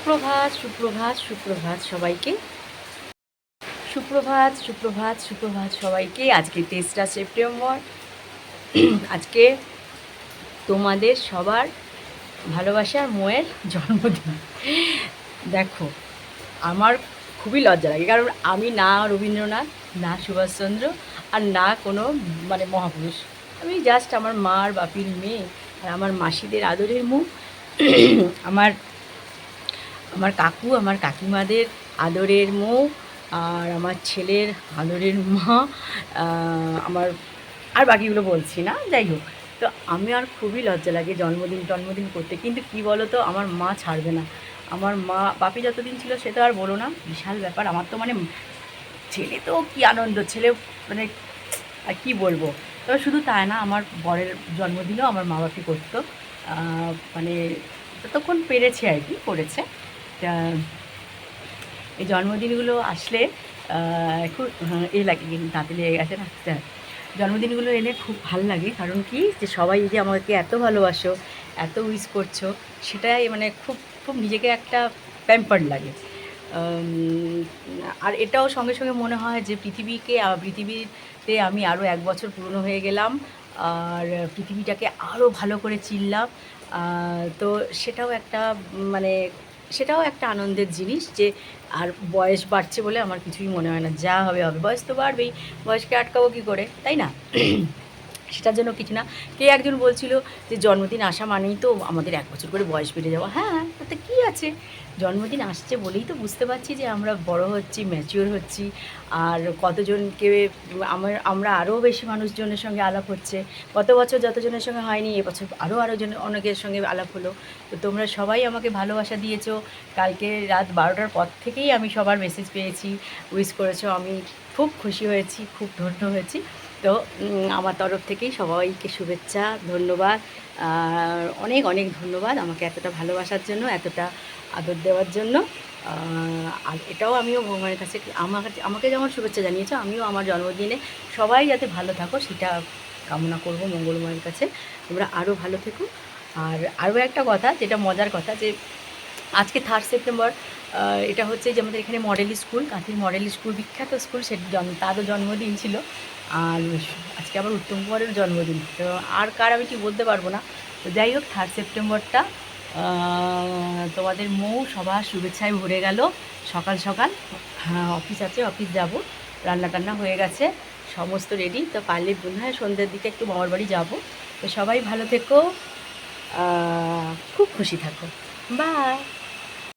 সুপ্রভাত সুপ্রভাত সুপ্রভাত সবাইকে। সুপ্রভাত সুপ্রভাত সুপ্রভাত সবাইকে। আজকে তেসরা সেপ্টেম্বর। আজকে তোমাদের সবার ভালোবাসার মোয়ের জন্মদিন। দেখো, আমার খুবই লজ্জা লাগে, কারণ আমি না রবীন্দ্রনাথ, না সুভাষচন্দ্র আর না কোনো মানে মহাপুরুষ। আমি জাস্ট আমার মার বাপির মেয়ে আর আমার মাসিদের আদরের মুখ। আমার আমার কাকু, আমার কাকিমাদের আদরের মৌ আর আমার ছেলের আদরের মা আমার আর বাকিগুলো বলছি না, যাই হোক। তো আমি আর খুবই লজ্জা লাগে জন্মদিন জন্মদিন করতে। কিন্তু কি বলো তো আমার মা ছাড়বে না। আমার মা, বাপি যতদিন ছিল সে তো আর বলো না, বিশাল ব্যাপার। আমার তো মানে ছেলে তো কি আনন্দ, ছেলে মানে আর কি বলব। তবে শুধু তাই না, আমার বরের জন্মদিনও আমার মা বাপি করতো মানে ততক্ষণ পেরেছে আর কি, করেছে। এই জন্মদিনগুলো আসলে খুব হ্যাঁ, এ লাগে দাঁতে লেগে গেছে না তা জন্মদিনগুলো এলে খুব ভালো লাগে কারণ কি যে সবাই যে আমাকে এত ভালোবাসো এত উইস করছ সেটাই মানে খুব খুব নিজেকে একটা প্যাম্পার্ড লাগে। আর এটাও সঙ্গে সঙ্গে মনে হয় যে পৃথিবীকে পৃথিবীতে আমি আরও এক বছর পুরনো হয়ে গেলাম আর পৃথিবীটাকে আরও ভালো করে চিনলাম তো সেটাও একটা মানে সেটাও একটা আনন্দের জিনিস যে আর বয়স বাড়ছে বলে আমার কিছুই মনে হয় না, যা হবে হবে। বয়স তো বাড়বেই, বয়সকে আটকাবো কী করে, তাই না? সেটার জন্য কিছু না। কে একজন বলছিল যে জন্মদিন আসা মানেই তো আমাদের এক বছর করে বয়স বেড়ে যাওয়া। হ্যাঁ তাতে কী আছে? জন্মদিন আসছে বলেই তো বুঝতে পারছি যে আমরা বড় হচ্ছি ম্যাচিওর হচ্ছি, আর কতজনকে আমার, আমরা আরও বেশি মানুষজনের সঙ্গে আলাপ হচ্ছে। গত বছর যতজনের সঙ্গে হয়নি, এবছর আরও আরও জন অনেকের সঙ্গে আলাপ হলো। তো তোমরা সবাই আমাকে ভালোবাসা দিয়েছ। কালকে রাত বারোটার পর থেকেই আমি সবার মেসেজ পেয়েছি। উইশ করেছ। আমি খুব খুশি হয়েছি, খুব ধন্য হয়েছি। তো আমার তরফ থেকেই সবাইকে শুভেচ্ছা, ধন্যবাদ। অনেক অনেক ধন্যবাদ আমাকে এতটা ভালোবাসার জন্য, এতটা আদর দেওয়ার জন্য। আর এটাও আমিও ভগবানের কাছে আমার কাছে, আমাকে যেমন শুভেচ্ছা জানিয়েছো, আমিও আমার জন্মদিনে সবাই যাতে ভালো থাকো, সেটা কামনা করব মঙ্গলময়ের কাছে। তোমরা আরও ভালো থেকো। আর আরও একটা কথা, যেটা মজার কথা, যে আজকে থার্ড সেপ্টেম্বর এটা হচ্ছে যে আমাদের এখানে মডেল স্কুল, কাঁথির মডেল স্কুল, বিখ্যাত স্কুল, সে তারও জন্মদিন ছিল। আর আজকে আবার উত্তম কুমারের জন্মদিন। তো আর কার আমি কি বলতে পারব না। তো যাই হোক থার্ড সেপ্টেম্বরটা তোমাদের মৌ সবার শুভেচ্ছায় ভরে গেল। সকাল সকাল হ্যাঁ অফিস আছে অফিস যাব। রান্না টান্না হয়ে গেছে, সমস্ত রেডি তো পারলে মনে হয় সন্ধ্যের দিকে একটু মামার বাড়ি যাব। তো সবাই ভালো থেকো খুব খুশি থাকো। বাই